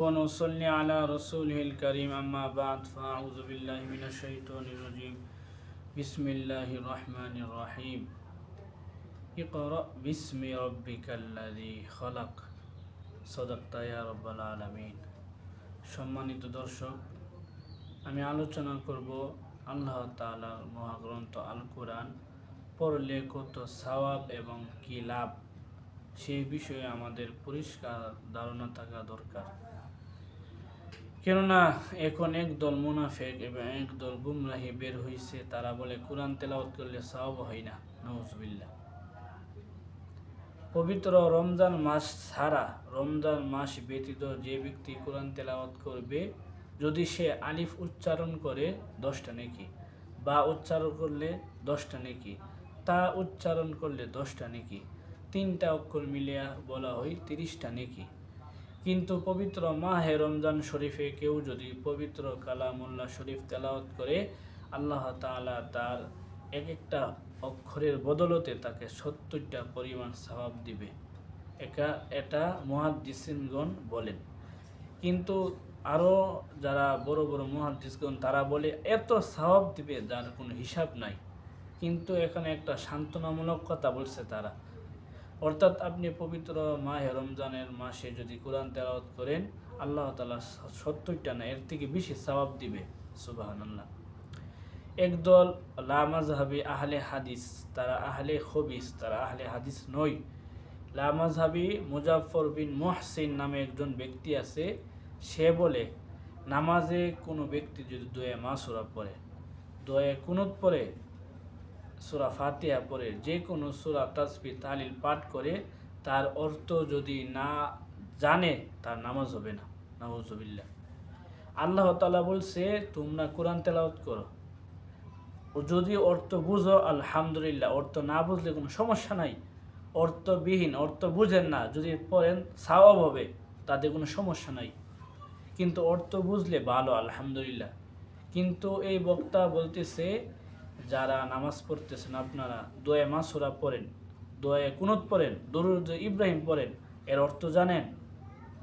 ونصلي على رسوله الكريم أما بعد فأعوذ بالله من الشيطان الرجيم بسم الله الرحمن الرحيم اقرأ باسم ربك الذي خلق صدقت يا رب العالمين সম্মানিত দর্শক আমি আলোচনা করব আল্লাহ তাআলার মহাগ্রন্থ আল কোরআন পড়লে কত সওয়াব এবং কি লাভ সেই বিষয়ে আমাদের পরিষ্কার ধারণা থাকা দরকার কেননা এখন একদল মুনাফেক এবং একদল গুমরাহি বের হয়েছে তারা বলে, কোরআন তেলাওয়াত করলে সওয়াব হয় না। নজবিল্লা পবিত্র রমজান মাস ছাড়া, রমজান মাস ব্যতীত যে ব্যক্তি কোরআন তেলাওয়াত করবে, যদি সে আলিফ উচ্চারণ করে, দশটা নেকি, বা উচ্চারণ করলে দশটা নেকি, তা উচ্চারণ করলে দশটা নেকি, তিনটা অক্ষর মিলিয়া বলা হয় তিরিশটা নেকি। কিন্তু পবিত্র মাহে রমজান শরীফে কেউ যদি পবিত্র কালামুল্লাহ শরীফ তেলাওয়াত করে, আল্লাহ তাআলা তার এক একটা অক্ষরের বদলতে তাকে সত্তরটা পরিমাণ সওয়াব দিবে। একা, এটা মহাদিসিনগণ বলেন। কিন্তু আরও যারা বড় বড় মহাদিসগণ তারা বলে, এত সওয়াব দিবে যার কোনো হিসাব নাই। কিন্তু এখানে একটা সান্ত্বনামূলক কথা বলছে তারা। অর্থাৎ আপনি পবিত্র মাহে রমজানের মাসে যদি কোরআন তেলাওয়াত করেন, আল্লাহ তালা সত্তরটা না, এর থেকে বেশি সওয়াব দিবে। সুবাহান একদল লামাজহাবি আহলে হাদিস, তারা আহলে খবিস, তারা আহলে হাদিস নয়। লামাজহাবি মুজাফর বিন মোহসিন নামে একজন ব্যক্তি আছে, সে বলে, নামাজে কোনো ব্যক্তি যদি দোয়া মাসুরা পড়ে, দোয়া কুনুত পড়ে সুরা ফাতিহা পড়ে যে কোনো সুরা তাসবি তালিল পাঠ করে তার অর্থ যদি না জানে তার নামাজ হবে না। নামাজবিল্লা আল্লাহ তালা বলছে, তোমরা কোরআন তেলাওত করো। ও যদি অর্থ বুঝো, আলহামদুলিল্লাহ। অর্থ না বুঝলে কোনো সমস্যা নাই। অর্থবিহীন, অর্থ বুঝেন না। যদি পড়েন, সাওয়াব হবে, তাতে কোনো সমস্যা নাই। কিন্তু অর্থ বুঝলে ভালো, আলহামদুলিল্লাহ। কিন্তু এই বক্তা বলতেছে যারা নামাজ পড়তেছেন, আপনারা দোয়ে মাসুরা পড়েন দোয়ে কুনুত পড়েন, দরুদ ইব্রাহিম পড়েন, এর অর্থ জানেন?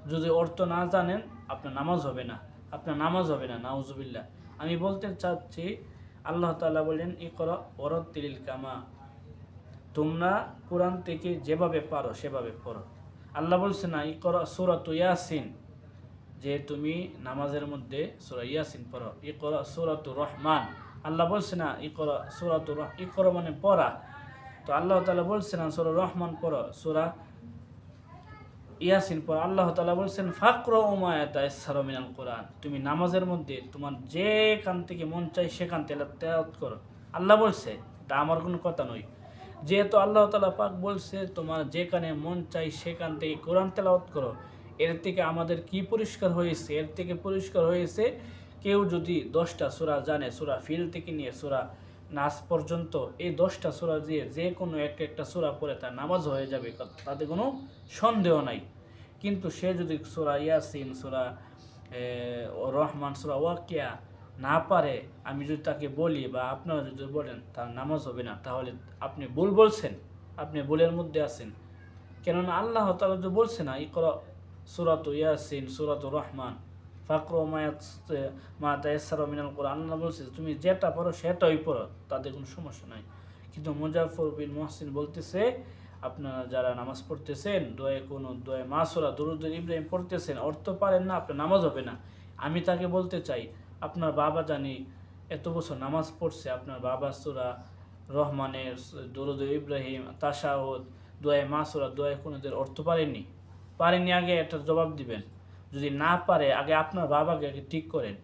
যদি অর্থ না জানেন, আপনার নামাজ হবে না। আপনার নামাজ হবে না, নাউজুবিল্লাহ। আমি বলতে চাচ্ছি, আল্লাহ তাআলা বলেন ই কর অরতিল কামা। তোমরা কোরআন থেকে যেভাবে পারো, সেভাবে পড়ো। আল্লাহ বলছে না ই কর সুরত ইয়াসিন যে তুমি নামাজের মধ্যে সুরা ইয়াসিন পড়ো। ই কর সুরত রহমান। আল্লাহ বলছে না ই কর সুরাত ই করো মানে পড়া। তো আল্লাহ তালা বলছে না, সুরা রহমান পড়ো, সুরা ইয়াসিন পর আল্লাহ তালা বলছেন, ফাকর উমায়াতা মিনাল কোরআন। তুমি নামাজের মধ্যে তোমার যে কান থেকে মন চাই সেখান থেকে তেলাওয়াত করো। আল্লাহ বলছে তা আমার কোনো কথা নয়। যেহেতু আল্লাহ তালা পাক বলছে, তোমার যে কানে মন চাই সেখান থেকে কোরআন তেলাওয়াত করো। এর থেকে আমাদের কি পরিষ্কার হয়েছে? এর থেকে পরিষ্কার হয়েছে কেউ যদি দশটা সুরা জানে, সুরা ফিল থেকে নিয়ে সুরা নাচ পর্যন্ত, এই দশটা সুরা দিয়ে যে কোনো এক একটা সুরা পড়ে তার নামাজ হয়ে যাবে তাতে কোনো সন্দেহ নাই। কিন্তু সে যদি সুরা ইয়াসিন, সুরা রহমান, সুরা ওয়াকিয়া না পারে, আমি যদি তাকে বলি বা আপনারা যদি বলেন, তার নামাজ হবে না, তাহলে আপনি ভুল বলছেন, আপনি ভুলের মধ্যে আছেন। কেননা আল্লাহ তালা যে বলছে না ই করা সুরাত ইয়াসিন, সুরাত রহমান ফাকর মা তাইসার মিনাল কোরআন। আল্লাহ বলছে তুমি যেটা পড়ো সেটাই পড়ো, তাতে কোনো সমস্যা নাই। কিন্তু মুজাফর বিন মহসিন বলতেছে, আপনারা যারা নামাজ পড়তেছেন দোয়ে কোনো দোয়ে মাসুরা দরুদ্দিন ইব্রাহিম পড়তেছেন, অর্থ পারেন না, আপনার নামাজ হবে না। আমি তাকে বলতে চাই, আপনার বাবা জানি এত বছর নামাজ পড়ছে, আপনার বাবা সুরা রহমানের দরুদ, ইব্রাহিম তাসাউদ দোয়ে মাসুরা দোয়ে কোনোদের অর্থ পারেননি? পারেননি আগে একটা জবাব দিবেন। যদি না পারে, আগে আপনার বাবাকে আগে ঠিক করেন।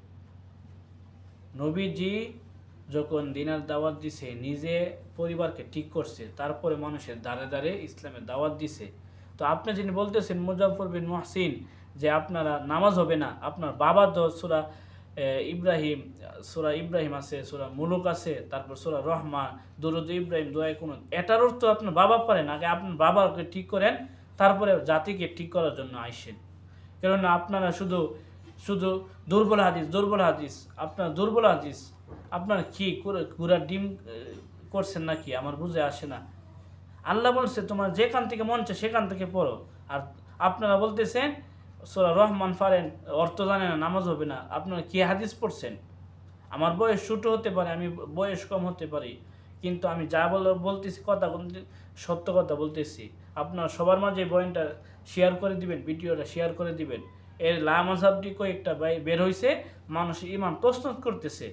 নবীজি যখন দিনার দাওয়াত দিছে, নিজে পরিবারকে ঠিক করছে, তারপরে মানুষের দাঁড়ে দাঁড়ে ইসলামের দাওয়াত দিছে। তো আপনি যিনি বলতেছেন মুজাফর বিন মহসিন, যে আপনারা নামাজ হবে না, আপনার বাবা তো সুরা ইব্রাহিম সুরা ইব্রাহিম আছে, সুরা মুলুক আছে, তারপর সুরা রহমান দুরুদ ইব্রাহিম দোয়াই কোনো এটার অর্থ আপনার বাবা পারেন। আগে আপনার বাবাকে ঠিক করেন, তারপরে জাতিকে ঠিক করার জন্য আইসেন। কেননা আপনারা শুধু শুধু দুর্বল হাদিস দুর্বল হাদিস, আপনার দুর্বল হাদিস, আপনার কি পুরা ডিম করছেন নাকি? আমার বুঝে আসে না। আল্লাহ বলছে, তোমার যেখান থেকে মন চায় সেখান থেকে পড়ো। আর আপনারা বলতেছেন, সোরা রহমান ফারেন অর্থ জানে না, নামাজ হবে না। আপনারা কি হাদিস পড়ছেন? আমার বয়স ছোটো হতে পারে, আমি বয়স কম হতে পারি। কিন্তু আমি যা বল, বলতেছি কথা সত্য কথা বলতেছি। আপনার সবার মাঝে বয়ানটা শেয়ার করে দিবেন, ভিডিওটা শেয়ার করে দিবেন। এর লা মাঝাবটি কয়েকটা বের হয়েছে মানুষ ইমান তসনত করতেছে।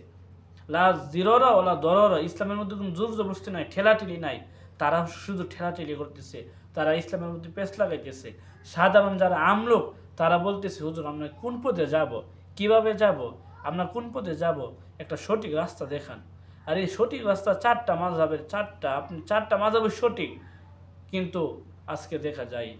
লা জিরোরা ওলা দররা, ইসলামের মধ্যে কোনো জোর জবরদস্তি নাই, ঠেলাঠেলি নাই। তারা শুধু ঠেলাঠেলি করতেছে, তারা ইসলামের মধ্যে পেস লাগাইতেছে। সাধারণ যারা আমলোক তারা বলতেছে, হুজুর, আমরা কোন পথে যাব? কীভাবে যাব? আমরা কোন পথে যাব? একটা সঠিক রাস্তা দেখান। আর এই সঠিক রাস্তা চারটা মাঝাবের চারটা, আপনি চারটা মাঝাবের সঠিক। কিন্তু আজকে দেখা যায়,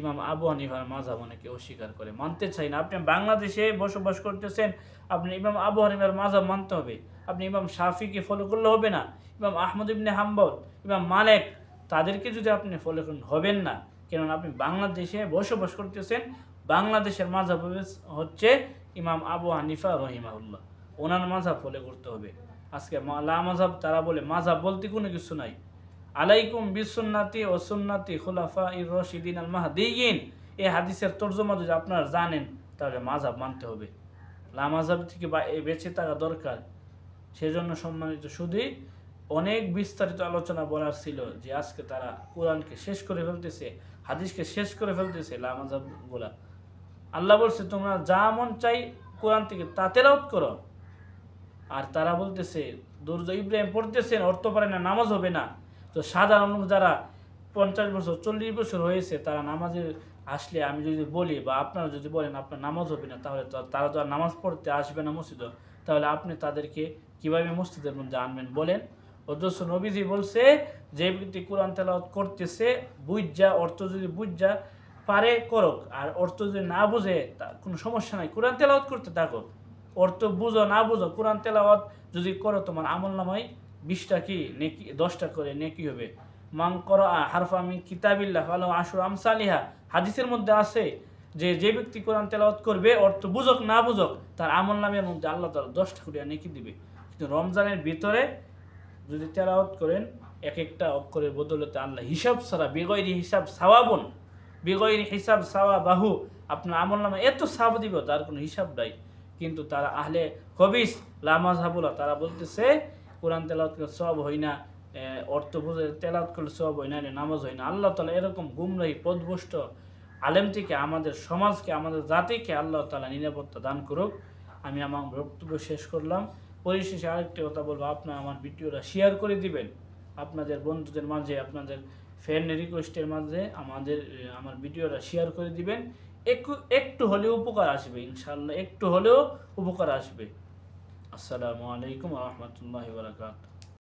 ইমাম আবু হানিফার মাঝাব অনেকে অস্বীকার করে। মানতে চাই না। আপনি বাংলাদেশে বসবাস করতেছেন, আপনি ইমাম আবু হানিফার মাঝাব মানতে হবে। আপনি ইমাম শাফিকে ফলো করলে হবে না। ইমাম আহমদ ইবনে হাম্বল, ইমাম মালেক, তাদেরকে যদি আপনি ফলো করেন, হবেন না। কেননা আপনি বাংলাদেশে বসবাস করতেছেন, বাংলাদেশের মাঝাব হচ্ছে ইমাম আবু হানিফা রহিমাউল্লাহ ওনার মাঝাব ফলো করতে হবে। আজকে লা মাঝাব তারা বলে মাঝাব বলতে কোনো কিছু নাই। আলাইকুম বিসুন্নাতি ও সুন্নাতি খুলাফা ইর রশিদিন আল মাহদিয়িন। এই হাদিসের তর্জমা যদি আপনারা জানেন, তাহলে মাঝাব মানতে হবে। লা মাঝাব থেকে বেঁচে থাকা দরকার। সেজন্য সম্মানিত শুধুই অনেক বিস্তারিত আলোচনা বলার ছিল যে আজকে তারা কোরআনকে শেষ করে ফেলতেছে, হাদিসকে শেষ করে ফেলতেছে লা মাঝাবগুলা আল্লাহ বলছে, তোমরা যা মন চাই কোরআন থেকে তা তেলাওয়াত করো। আর তারা বলতেছে দুর্জ ইব্রাহিম পড়তেছেন, অর্থ পারে না, নামাজ হবে না। তো সাধারণ যারা পঞ্চাশ বছর, চল্লিশ বছর হয়েছে, তারা নামাজে আসলে আমি যদি বলি বা আপনারা যদি বলেন, আপনার নামাজ হবে না, তাহলে তারা তো আর নামাজ পড়তে আসবে না মসজিদে। তাহলে আপনি তাদেরকে কীভাবে মসজিদের মধ্যে আনবেন বলেন? অথচ নবীজি বলছে, যে ব্যক্তি কোরআন তেলাওয়াত করতেছে, বুঝা, অর্থ যদি বুঝা পারে, করুক। আর অর্থ যদি না বুঝে, তা কোনো সমস্যা নাই। কোরআন তেলাওয়াত করতে থাকো অর্থ বুঝো, না বুঝো, কোরআন তেলাওয়াত যদি করো, তোমার আমল নামায় বিশটা কি? নেকি, দশটা করে নেকি হবে। মাং করো হারফা মিন কিতাবিল্লাহ ফালো আশুর আমসালিহা। হাদিসের মধ্যে আছে যে যে ব্যক্তি কোরআন তেলাওয়াত করবে, অর্থ বুঝক, না বুঝক, তার আমল নামের মধ্যে আল্লাহ তার দশটা করে নেকি দিবে। কিন্তু রমজানের ভিতরে যদি তেলাওয়াত করেন, এক একটা অক্ষরের বদলতে আল্লাহ হিসাব ছাড়া বেগৈরি হিসাব সাওয়াবন বেগৈরি হিসাব সাওয়া বাহু আপনার আমল নামে এত সাব দিব, তার কোনো হিসাব নাই। কিন্তু তারা আহলে কবিস লামাজহাবুলা তারা বলতেছে, কোরআন তেলাওয়াত করলে সব হয় না অর্থ বুঝে তেলাওয়াত করলে সব হয় না নামাজ হয় না। আল্লাহ তালা এরকম গুমরাহি পদভষ্ট আলেম থেকে আমাদের সমাজকে, আমাদের জাতিকে আল্লাহ তালা নিরাপত্তা দান করুক। আমি আমার বক্তব্য শেষ করলাম। পরিশেষে আরেকটি কথা বলব, আপনারা আমার ভিডিওটা শেয়ার করে দিবেন। আপনাদের বন্ধুদের মাঝে, আপনাদের ফ্রেন্ড রিকোয়েস্টের মাঝে আমাদের আমার ভিডিওটা শেয়ার করে দিবেন। একটু একটু হলেও উপকার আসবে ইনশাল্লাহ একটু হলেও উপকার আসবে। আসসালামু আলাইকুম রহমতুল্লাহ বারাকাতুহ।